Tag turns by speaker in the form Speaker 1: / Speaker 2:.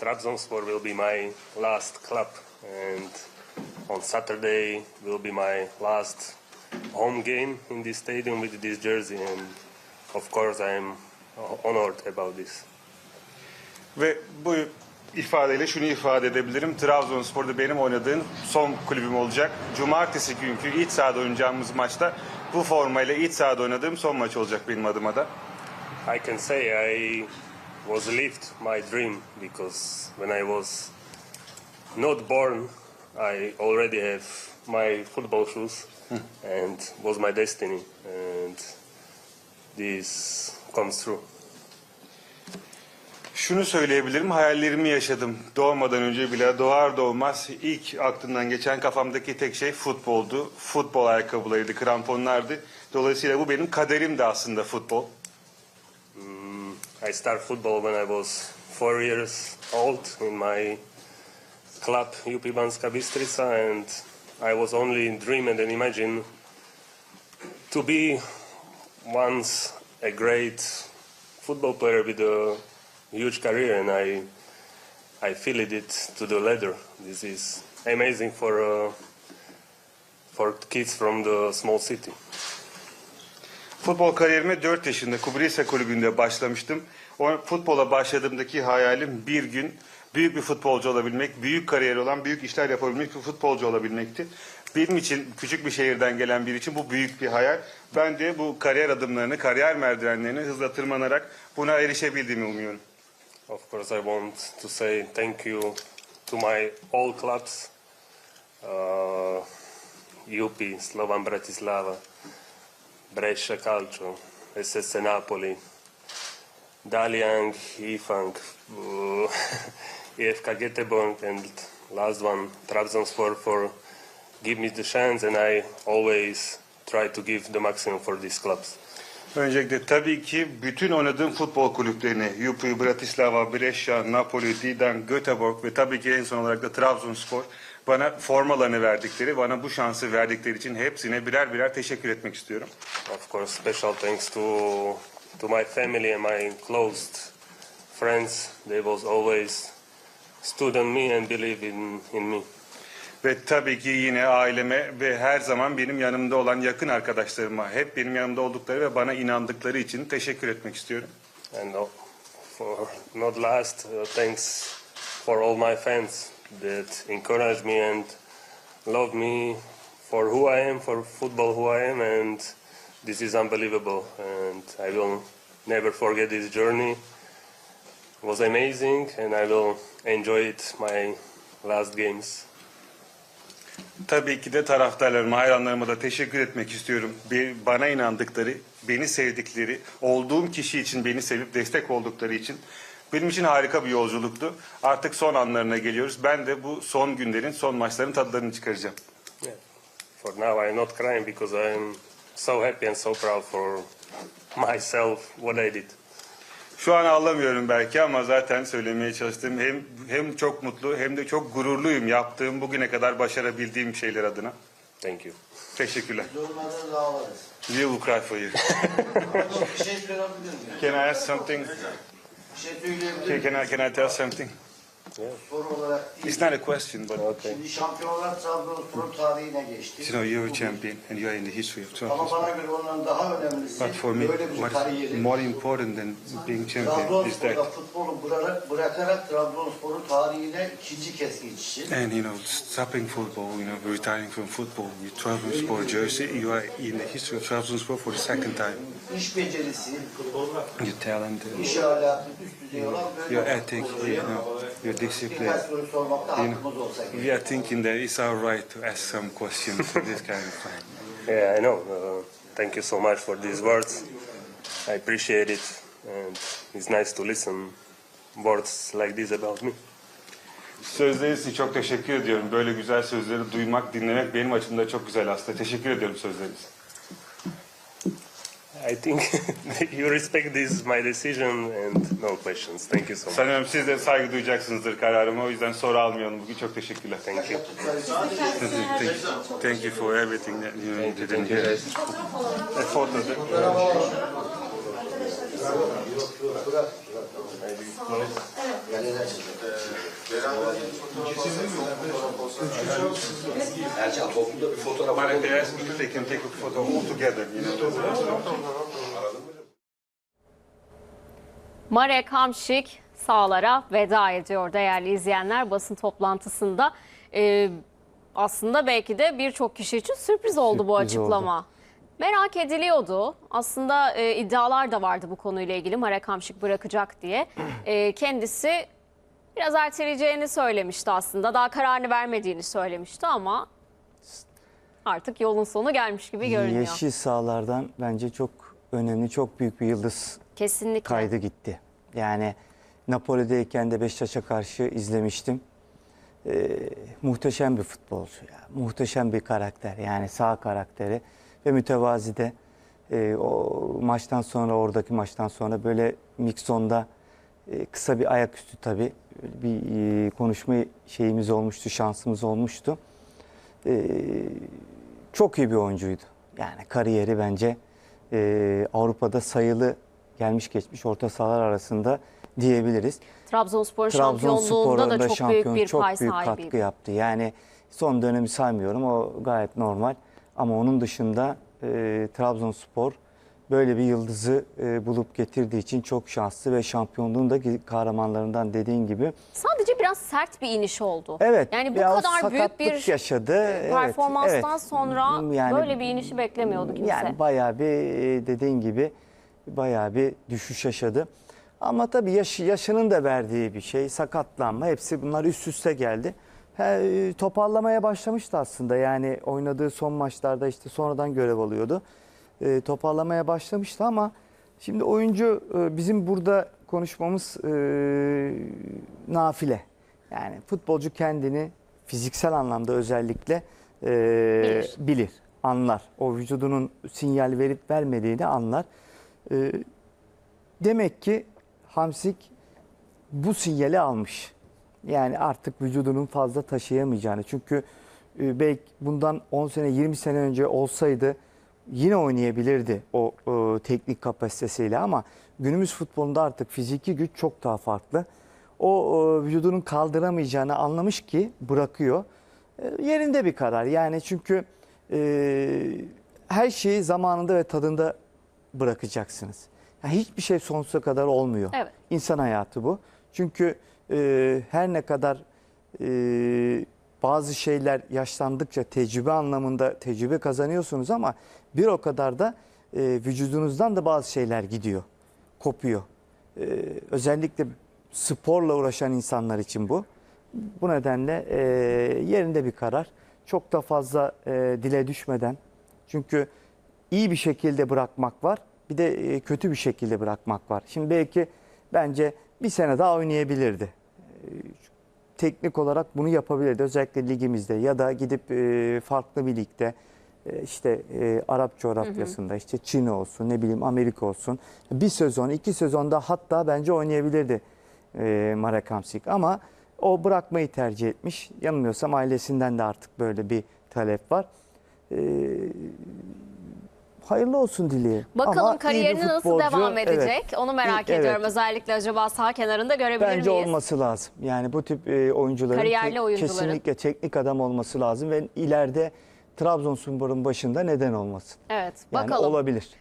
Speaker 1: Trabzonspor will be my last club, and on Saturday will be my last home game in this stadium with this jersey, and of course I am honored about this.
Speaker 2: Ve bu ifadeyle şunu ifade edebilirim. Trabzonspor'da benim oynadığım son kulübüm olacak. Cumartesi günkü iç sahada oynayacağımız maçta bu formayla iç sahada oynadığım son maç olacak benim adıma da.
Speaker 1: I can say I was lived my dream because when I was not born, I already have my football shoes, and was my destiny, and this comes true.
Speaker 2: Şunu söyleyebilirim, hayallerimi yaşadım. Doğmadan önce bile doğar doğmaz ilk aklımdan geçen kafamdaki tek şey futboldu. Futbol ayakkabılarıydı, kramponlardı. Dolayısıyla bu benim kaderimdi aslında futbol.
Speaker 1: I start football when I was four years old in my club UP Banska Bystrica and I was only dreaming and imagine to be once a great football player with a huge career and I I feel it to the letter. This is amazing for uh, for kids from the small city.
Speaker 2: Futbol kariyerime 4 yaşında Kubrisa Kulübü'nde başlamıştım. O futbola başladığımdaki hayalim bir gün büyük bir futbolcu olabilmek, büyük kariyer olan, büyük işler yapabilmek bir futbolcu olabilmekti. Benim için küçük bir şehirden gelen biri için bu büyük bir hayal. Ben de bu kariyer adımlarını, kariyer merdivenlerini hızla tırmanarak buna erişebildiğimi umuyorum.
Speaker 1: Of course, I want to say thank you to my all clubs, uh, UP, Slovan Bratislava, Brescia Calcio, SS Napoli, Dalian, Ifang, uh, IFK Göteborg, and last one, Trabzonspor, for give me the chance, and I always try to give the maximum for these clubs.
Speaker 2: Öncelikle tabii ki bütün oynadığım futbol kulüplerine, UP, Bratislava, Brescia, Napoli, Didan, Göteborg ve tabii ki en son olarak da Trabzonspor bana formalarını verdikleri, bana bu şansı verdikleri için hepsine birer birer teşekkür etmek istiyorum.
Speaker 1: Of course, special thanks to to my family and my close friends. They was always stood on me and believe in, in me.
Speaker 2: Ve tabii ki yine aileme ve her zaman benim yanımda olan yakın arkadaşlarıma, hep benim yanımda oldukları ve bana inandıkları için teşekkür etmek istiyorum.
Speaker 1: And uh, for not last, uh, thanks for all my fans that encourage me and love me for who I am, for football who I am, and this is unbelievable. And I will never forget this journey. It was amazing, and I will enjoy it my last games.
Speaker 2: Tabii ki de taraftarlarıma, hayranlarıma da teşekkür etmek istiyorum. Bir- Bana inandıkları, beni sevdikleri, olduğum kişi için beni sevip destek oldukları için. Benim için harika bir yolculuktu. Artık son anlarına geliyoruz. Ben de bu son günlerin, son maçların tadlarını çıkaracağım.
Speaker 1: Yeah. For now, I'm not crying because I'm so happy and so proud for myself what I did.
Speaker 2: Şu an ağlamıyorum belki ama zaten söylemeye çalıştığım hem hem çok mutlu hem de çok gururluyum yaptığım bugüne kadar başarabildiğim şeyler adına.
Speaker 1: Thank you.
Speaker 2: Teşekkürler.
Speaker 3: Durmadan ağlarız.
Speaker 2: We will cry for you.
Speaker 3: şey?
Speaker 2: Can I ask something?
Speaker 3: Söyleyebilir
Speaker 2: Can? I, can I tell something?
Speaker 1: Yeah.
Speaker 3: Soru olarak değil.
Speaker 2: It's not a question, but
Speaker 1: Okay.
Speaker 3: Şimdi şampiyonlar Trabzonspor'un tarihine geçti.
Speaker 2: you know you're a champion and you are in the history of
Speaker 3: Ama
Speaker 2: Trabzonspor.
Speaker 3: bana göre ondan daha önemlisi
Speaker 2: But for me,
Speaker 3: böyle bir
Speaker 2: what is more important than being champion is that,
Speaker 3: futbolu bırakarak, bırakarak Trabzonspor'un tarihine ikinci kez geçişi.
Speaker 2: and you know, stopping football, you know, retiring from football with Trabzonspor jersey, you are in the history of Trabzonspor for the second time.
Speaker 3: İş becerisi,
Speaker 2: Your talent,
Speaker 3: iş ahlakı üst düzey olan böyle
Speaker 2: your ethic, you know, your discipline.
Speaker 3: sormakta hakkımız olsa gerek.
Speaker 2: We are thinking that it's our right to ask some questions at this kind of time.
Speaker 1: Yeah, I know. Uh, thank you so much for these words. I appreciate it, and it's nice to listen words like this about me.
Speaker 2: Sözleriniz için çok teşekkür ediyorum. Böyle güzel sözleri duymak, dinlemek benim açımdan çok güzel aslında. Teşekkür ediyorum sözleriniz.
Speaker 1: I think you respect this my decision and no questions. Thank you so much.
Speaker 2: Sanıyorum siz de saygı duyacaksınızdır kararıma. O yüzden soru almayalım bugün. Çok teşekkürler.
Speaker 1: Thank you.
Speaker 2: Thank, thank you for everything that you did in here. A photo. that-
Speaker 4: Ercan toplumda bir fotoğraf
Speaker 2: Marek, they asked me if they can take a photo all together, you know.
Speaker 5: Marek Hamšik sahalara veda ediyor değerli izleyenler basın toplantısında. Ee, aslında belki de birçok kişi için sürpriz oldu bu
Speaker 6: Sürpriz
Speaker 5: açıklama. Merak ediliyordu. Aslında e, iddialar da vardı bu konuyla ilgili Marek Hamšik bırakacak diye. E, kendisi biraz erteleyeceğini söylemişti aslında. Daha kararını vermediğini söylemişti ama artık yolun sonu gelmiş gibi görünüyor.
Speaker 6: Yeşil sahalardan bence çok önemli, çok büyük bir yıldız
Speaker 5: Kesinlikle.
Speaker 6: kaydı gitti. Yani Napoli'deyken de Beşiktaş'a karşı izlemiştim. Ee, muhteşem bir futbolcu ya. Muhteşem bir karakter. Yani sağ karakteri ve mütevazi de e, o maçtan sonra oradaki maçtan sonra böyle Mikson'da kısa bir ayaküstü tabii bir e, konuşma şeyimiz olmuştu, şansımız olmuştu. Ee, çok iyi bir oyuncuydu. Yani kariyeri bence e, Avrupa'da sayılı gelmiş geçmiş orta sahalar arasında diyebiliriz.
Speaker 5: Trabzonspor şampiyonluğunda da çok
Speaker 6: şampiyon,
Speaker 5: büyük bir
Speaker 6: çok
Speaker 5: pay
Speaker 6: büyük
Speaker 5: sahibiydi.
Speaker 6: katkı yaptı. Yani son dönemi saymıyorum o gayet normal. Ama onun dışında e, Trabzonspor böyle bir yıldızı e, bulup getirdiği için çok şanslı ve şampiyonluğun da kahramanlarından dediğin gibi.
Speaker 5: Sadece biraz sert bir iniş oldu.
Speaker 6: Evet.
Speaker 5: Yani bu kadar büyük bir
Speaker 6: yaşadı. Evet,
Speaker 5: performanstan
Speaker 6: evet.
Speaker 5: sonra
Speaker 6: Yani-
Speaker 5: böyle bir inişi beklemiyordu kimse.
Speaker 6: Yani bayağı bir e, dediğin gibi bayağı bir düşüş yaşadı. Ama tabii yaş, yaşının da verdiği bir şey, sakatlanma hepsi bunlar üst üste geldi. He, e, toparlamaya başlamıştı aslında yani oynadığı son maçlarda işte sonradan görev alıyordu. E, toparlamaya başlamıştı ama şimdi oyuncu e, bizim burada konuşmamız e, nafile. Yani futbolcu kendini fiziksel anlamda özellikle e,
Speaker 5: Bilir.
Speaker 6: bilir, anlar. O vücudunun sinyal verip vermediğini anlar. E, demek ki Hamsik bu sinyali almış. Yani artık vücudunun fazla taşıyamayacağını. Çünkü e, belki bundan 10 sene 20 sene önce olsaydı yine oynayabilirdi o, e, teknik kapasitesiyle ama günümüz futbolunda artık fiziki güç çok daha farklı. O e, vücudunun kaldıramayacağını anlamış ki bırakıyor. E, yerinde bir karar. Yani çünkü e, her şeyi zamanında ve tadında bırakacaksınız. Yani hiçbir şey sonsuza kadar olmuyor.
Speaker 5: Evet.
Speaker 6: İnsan hayatı bu. Çünkü e, her ne kadar e, bazı şeyler yaşlandıkça tecrübe anlamında tecrübe kazanıyorsunuz ama bir o kadar da e, vücudunuzdan da bazı şeyler gidiyor, kopuyor. E, özellikle sporla uğraşan insanlar için bu. Bu nedenle e, yerinde bir karar. Çok da fazla e, dile düşmeden. Çünkü iyi bir şekilde bırakmak var. Bir de e, kötü bir şekilde bırakmak var. Şimdi belki bence bir sene daha oynayabilirdi. E, Teknik olarak bunu yapabilirdi. Özellikle ligimizde ya da gidip e, farklı bir ligde e, işte e, Arap coğrafyasında işte Çin olsun ne bileyim Amerika olsun bir sezon iki sezonda hatta bence oynayabilirdi e, Marek Hamsik ama o bırakmayı tercih etmiş. Yanılmıyorsam ailesinden de artık böyle bir talep var. E, hayırlı olsun dileyim.
Speaker 5: Bakalım
Speaker 6: Ama
Speaker 5: kariyerine nasıl
Speaker 6: futbolcu,
Speaker 5: devam
Speaker 6: evet.
Speaker 5: edecek? Onu merak
Speaker 6: İyi- evet.
Speaker 5: ediyorum. Özellikle acaba sağ kenarında görebilir
Speaker 6: Bence
Speaker 5: miyiz?
Speaker 6: olması lazım. Yani bu tip e, oyuncuların
Speaker 5: Kariyerli oyuncuların.
Speaker 6: kesinlikle teknik adam olması lazım ve ileride Trabzonspor'un başında neden olmasın?
Speaker 5: Evet,
Speaker 6: Yani
Speaker 5: bakalım.
Speaker 6: olabilir.